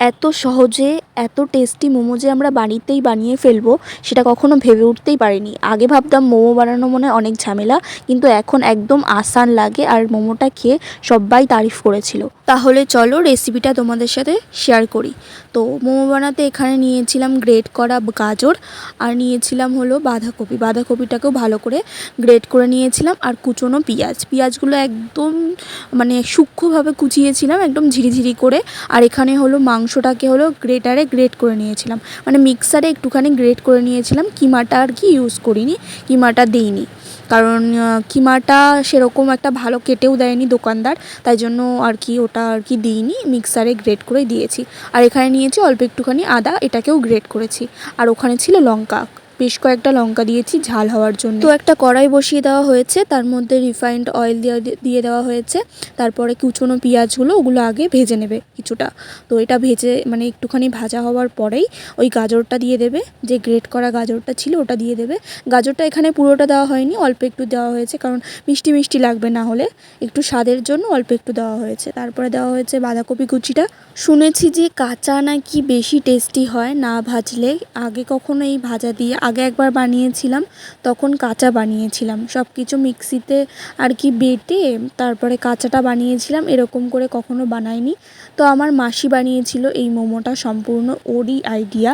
এত সহজে, এত টেস্টি মোমো যে আমরা বাড়িতেই বানিয়ে ফেলব, সেটা কখনো ভেবে উঠতেই পারিনি। আগে ভাবতাম মোমো বানানো মনে অনেক ঝামেলা, কিন্তু এখন একদম আসান লাগে আর মোমোটা খেয়ে সবাই তারিফ করেছিল। তাহলে চলো রেসিপিটা তোমাদের সাথে শেয়ার করি। তো মোমো বানাতে এখানে নিয়েছিলাম গ্রেট করা গাজর, আর নিয়েছিলাম হলো বাঁধাকপি। বাঁধাকপিটাকেও ভালো করে গ্রেট করে নিয়েছিলাম, আর কুচোনো পেঁয়াজ। পেঁয়াজগুলো একদম মানে সূক্ষ্মভাবে কুচিয়েছিলাম, একদম ঝিরিঝিরি করে। আর এখানে হলো মাংসটাকে হলো গ্রেটারে গ্রেট করে নিয়েছিলাম। মানে মিক্সারে একটুখানি গ্রেট করে নিয়েছিলাম। কিমাটা আর কি ইউজ করিনি, কিমাটা দিইনি। কারণ কিমাটা সেরকম একটা ভালো কেটেও দেয়নি দোকানদার। তাই জন্য আর কি ওটা আর কি দিইনি মিক্সারে গ্রেট করে দিয়েছি। আর এখানে নিয়েছি অল্প একটুখানি আদা, এটাকেও গ্রেট করেছি। আর ওখানে ছিল লঙ্কা। বেশ কয়েকটা লঙ্কা দিয়েছি, ঝাল হওয়ার জন্য। তো একটা কড়াই বসিয়ে দেওয়া হয়েছে, তার মধ্যে রিফাইন্ড অয়েল দিয়ে দেওয়া হয়েছে। তারপরে কুচনো পেঁয়াজগুলো, ওগুলো আগে ভেজে নেবে কিছুটা। তো এটা ভেজে মানে একটুখানি ভাজা হওয়ার পরেই ওই গাজরটা দিয়ে দেবে, যে গ্রেট করা গাজরটা ছিল ওটা দিয়ে দেবে। গাজরটা এখানে পুরোটা দেওয়া হয়নি, অল্প একটু দেওয়া হয়েছে, কারণ মিষ্টি মিষ্টি লাগবে না হলে। একটু স্বাদের জন্য অল্প একটু দেওয়া হয়েছে। তারপরে দেওয়া হয়েছে বাঁধাকপি কুচিটা। শুনেছি যে কাঁচা নাকি বেশি টেস্টি হয় না ভাজলে। আগে কখনো এই ভাজা দিয়ে আগে একবার বানিয়েছিলাম, তখন কাঁচা বানিয়েছিলাম। সব কিছু মিক্সিতে আর কি বেটে তারপরে কাঁচাটা বানিয়েছিলাম, এরকম করে কখনো বানাইনি। তো আমার মাসি বানিয়েছিল এই মোমোটা, সম্পূর্ণ ওরই আইডিয়া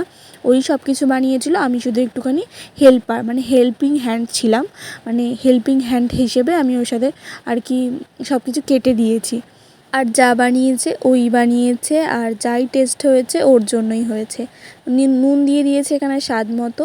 ওই সব কিছু বানিয়েছিল, আমি শুধু একটুখানি হেল্পার মানে হেল্পিং হ্যান্ড ছিলাম। মানে হেল্পিং হ্যান্ড হিসেবে আমি ওর সাথে আর কি সব কিছু কেটে দিয়েছি। আর যা বানিয়েছে ওই বানিয়েছে, আর যাই টেস্ট হয়েছে ওর জন্যই হয়েছে। নুন দিয়ে দিয়েছে এখানে স্বাদ মতো।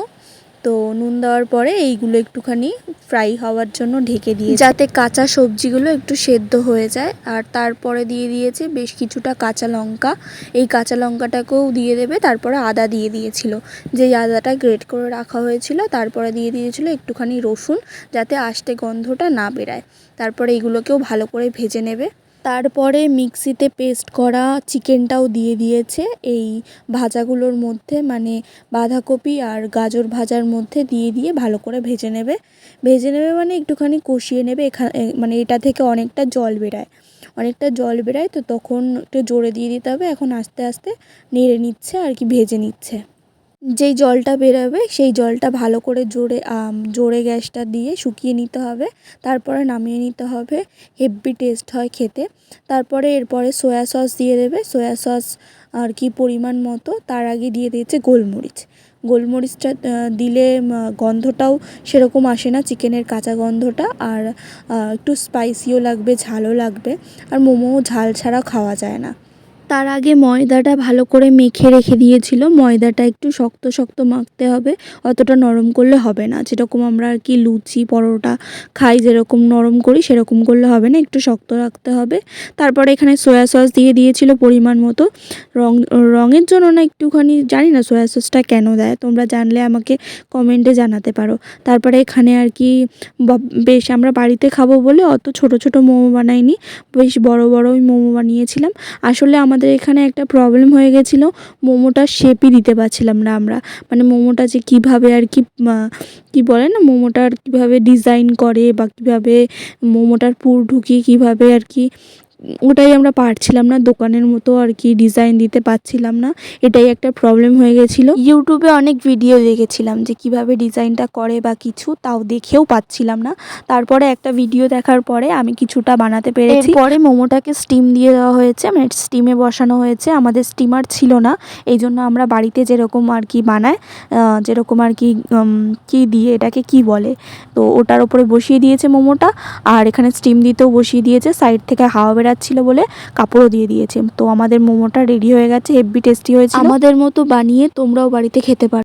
তো নুন দেওয়ার পরে এইগুলো একটুখানি ফ্রাই হওয়ার জন্য ঢেকে দিয়ে যাতে কাঁচা সবজিগুলো একটু সেদ্ধ হয়ে যায়। আর তারপরে দিয়ে দিয়েছে বেশ কিছুটা কাঁচা লঙ্কা। এই কাঁচা লঙ্কাটাকেও দিয়ে দেবে, তারপরে আদা দিয়ে দিয়েছিল। যেই আদাটা গ্রেট করে রাখা হয়েছিল, তারপরে দিয়ে দিয়েছিল একটুখানি রসুন, যাতে আস্তে গন্ধটা না বেরায়। তারপরে এইগুলোকেও ভালো করে ভেজে নেবে। তারপরে মিক্সিতে পেস্ট করা চিকেনটাও দিয়ে দিয়েছে। এই ভাজাগুলোর মধ্যে মানে বাঁধাকপি আর গাজর ভাজার মধ্যে দিয়ে দিয়ে ভালো করে ভেজে নেবে। ভেজে নেবে মানে একটুখানি কষিয়ে নেবে এখানে মানে এটা থেকে অনেকটা জল বেরায়। অনেকটা জল বেরায় তো তখন একটু জোরে দিয়ে দিতে হবে। এখন আস্তে আস্তে নেড়ে নিচ্ছে আর কি ভেজে নিচ্ছে। যেই জলটা বেরোবে, সেই জলটা ভালো করে জোরে জোরে গ্যাসটা দিয়ে শুকিয়ে নিতে হবে। তারপরে নামিয়ে নিতে হবে। হেভি টেস্ট হয় খেতে। তারপরে এরপরে সয়া সস দিয়ে দেবে। সয়া সস আর কি পরিমাণ মতো তার আগে দিয়ে দিয়েছে গোলমরিচ। গোলমরিচটা দিলে গন্ধটাও সেরকম আসে না, চিকেনের কাঁচা গন্ধটা। আর একটু স্পাইসিও লাগবে, ঝালও লাগবে। আর মোমোও ঝাল ছাড়া খাওয়া যায় না। তার আগে ময়দাটা ভালো করে মেখে রেখে দিয়েছিল। ময়দাটা একটু শক্ত শক্ত মাখতে হবে, অতটা নরম করলে হবে না। যেরকম আমরা আর কি লুচি, পরোটা খাই, যেরকম নরম করি, সেরকম করলে হবে না। একটু শক্ত রাখতে হবে। তারপরে এখানে সয়া সস দিয়ে দিয়েছিল পরিমাণ মতো। রং, রঙের জন্য না একটুখানি, জানি না সয়া সসটা কেন দেয়। তোমরা জানলে আমাকে কমেন্টে জানাতে পারো। তারপরে এখানে আর কি বেশ আমরা বাড়িতে খাব বলে অত ছোট ছোট মোমো বানাইনি। বেশ বড়, বড়ই মোমো বানিয়েছিলাম। আসলে আমাদের এখানে একটা প্রবলেম হয়ে গেছিল। মোমোটা শেপই দিতে পারছিলাম না আমরা। মানে মোমোটা যে কীভাবে আর কি কি কী বলে না, মোমোটার কীভাবে ডিজাইন করে বা কীভাবে মোমোটার পুর ঢুকিয়ে কীভাবে আর কি ওটাই আমরা পারছিলাম না দোকানের মতো আর কি ডিজাইন দিতে পারছিলাম না এটাই একটা প্রবলেম হয়ে গেছিল। ইউটিউবে অনেক ভিডিও দেখেছিলাম যে কীভাবে ডিজাইনটা করে বা কিছু তাও দেখেও পাচ্ছিলাম না। তারপরে একটা ভিডিও দেখার পরে আমি কিছুটা বানাতে পেরেছি। পরে মোমোটাকে স্টিম দিয়ে দেওয়া হয়েছে মানে স্টিমে বসানো হয়েছে। আমাদের স্টিমার ছিল না এই জন্য আমরা বাড়িতে যেরকম আর কি বানায় যেরকম আর কি কি দিয়ে এটাকে কি বলে তো ওটার ওপরে বসিয়ে দিয়েছে মোমোটা। আর এখানে স্টিম দিতেও বসিয়ে দিয়েছে সাইড থেকে হাওয়া বেরাচ্ছিল বলে কাপড়ও দিয়ে দিয়েছে। তো আমাদের মোমোটা রেডি হয়ে গেছে হেভি টেস্টি হয়েছে আমাদের মতো বানিয়ে তোমরাও বাড়িতে খেতে পারো